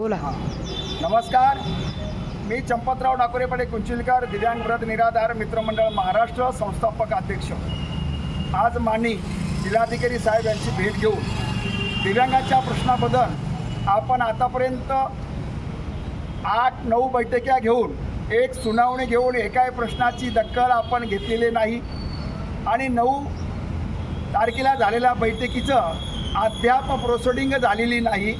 बोला. हां नमस्कार. मी चंपतराव डाकोरेपाडे कुंचिलकर दिव्यांग व्रत निराधार मित्रमंडळ महाराष्ट्र संस्थापक अध्यक्ष. आज मानी जिल्हाधिकारी साहेब यांची भेट घेऊन दिव्यांगाच्या प्रश्नाबद्दल आपण आतापर्यंत आठ नऊ बैठक्या घेऊन एक सुनावणी घेऊन एकाही प्रश्नाची दखल आपण घेतलेली नाही. आणि नऊ तारखेला झालेल्या बैठकीचं अद्याप प्रोसिडिंग झालेली नाही.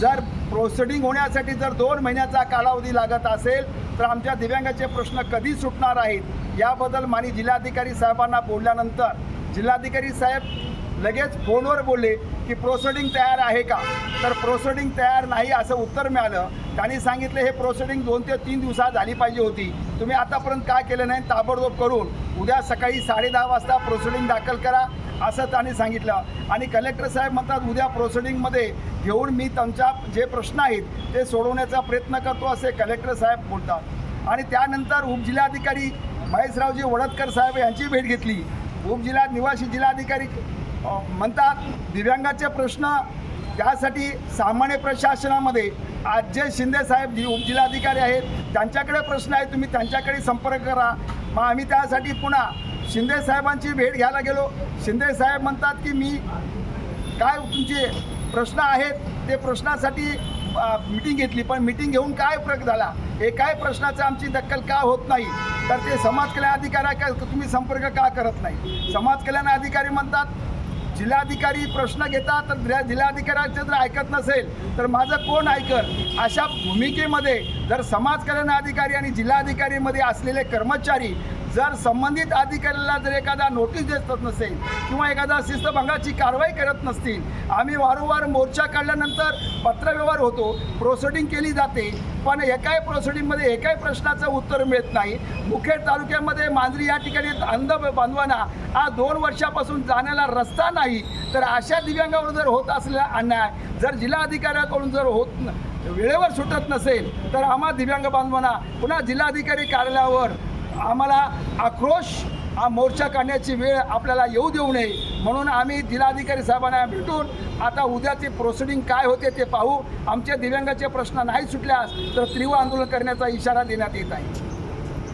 जर प्रोसिडिंग होण्यासाठी जर दोन महिन्याचा कालावधी लागत असेल तर आमच्या दिव्यांगाचे प्रश्न कधी सुटणार आहेत याबद्दल मानी जिल्हाधिकारी साहेबांना बोलल्यानंतर जिल्हाधिकारी साहेब लगेच फोनवर बोलले की प्रोसिडिंग तयार आहे का? तर प्रोसिडिंग तयार नाही असं उत्तर मिळालं. त्यांनी सांगितलं हे प्रोसिडिंग दोन ते तीन दिवसात झाली पाहिजे होती. तुम्ही आतापर्यंत काय केलं नाही ताबडतोब करून उद्या सकाळी साडेदहा वाजता प्रोसिडिंग दाखल करा असं त्यांनी सांगितलं. आणि कलेक्टर साहेब म्हणतात उद्या प्रोसिडिंगमध्ये घेऊन मी त्यांच्या जे प्रश्न आहेत ते सोडवण्याचा प्रयत्न करतो असे कलेक्टर साहेब बोलतात. आणि त्यानंतर उपजिल्हाधिकारी महेशरावजी वडतकर साहेब यांची भेट घेतली. उपजिल्हा निवासी जिल्हाधिकारी म्हणतात दिव्यांगाचे प्रश्न त्यासाठी सामान्य प्रशासनामध्ये अजय शिंदे साहेब जी उपजिल्हाधिकारी आहेत त्यांच्याकडे प्रश्न आहे तुम्ही त्यांच्याकडे संपर्क करा. मग आम्ही त्यासाठी पुन्हा शिंदे साहेबांची भेट घ्यायला गेलो. शिंदे साहेब म्हणतात की मी काय तुमचे प्रश्न आहेत ते प्रश्नासाठी मिटिंग घेतली पण मिटिंग घेऊन काय फरक झाला? एकाही प्रश्नाचं आमची दखल का होत नाही? तर ते समाज कल्याण अधिकाऱ्या का तुम्ही संपर्क का करत नाही? समाज कल्याण अधिकारी म्हणतात जिल्हाधिकारी प्रश्न घेतात तर जिल्हा- जिल्हाधिकाऱ्याचे जर ऐकत नसेल तर माझं कोण ऐकत अशा भूमिकेमध्ये जर समाज कल्याण अधिकारी आणि जिल्हाधिकारीमध्ये असलेले कर्मचारी जर संबंधित अधिकाऱ्याला जर एखादा नोटीस देत नसेल किंवा एखादा शिस्तभंगाची कारवाई करत नसतील आम्ही वारंवार मोर्चा काढल्यानंतर पत्रव्यवहार होतो प्रोसिडिंग केली जाते पण एकाही प्रोसिडिंगमध्ये एकाही प्रश्नाचं उत्तर मिळत नाही. मुखेड तालुक्यामध्ये मांजरी या ठिकाणी अंध बांधवांना हा दोन वर्षापासून जाण्याला रस्ता नाही. तर अशा दिव्यांगावर जर होत असलेला अन्याय जर जिल्हाधिकाऱ्याकडून जर होत न वेळेवर सुटत नसेल तर आम्हा दिव्यांग बांधवांना पुन्हा जिल्हाधिकारी कार्यालयावर आम्हाला आक्रोश हा मोर्चा काढण्याची वेळ आपल्याला येऊ देऊ नये. म्हणून आम्ही जिल्हाधिकारी साहेबांना भेटून आता उद्याचे प्रोसिडिंग काय होते ते पाहू. आमच्या दिव्यांगाचे प्रश्न नाही सुटल्यास तर तीव्र आंदोलन करण्याचा इशारा देण्यात येत आहे.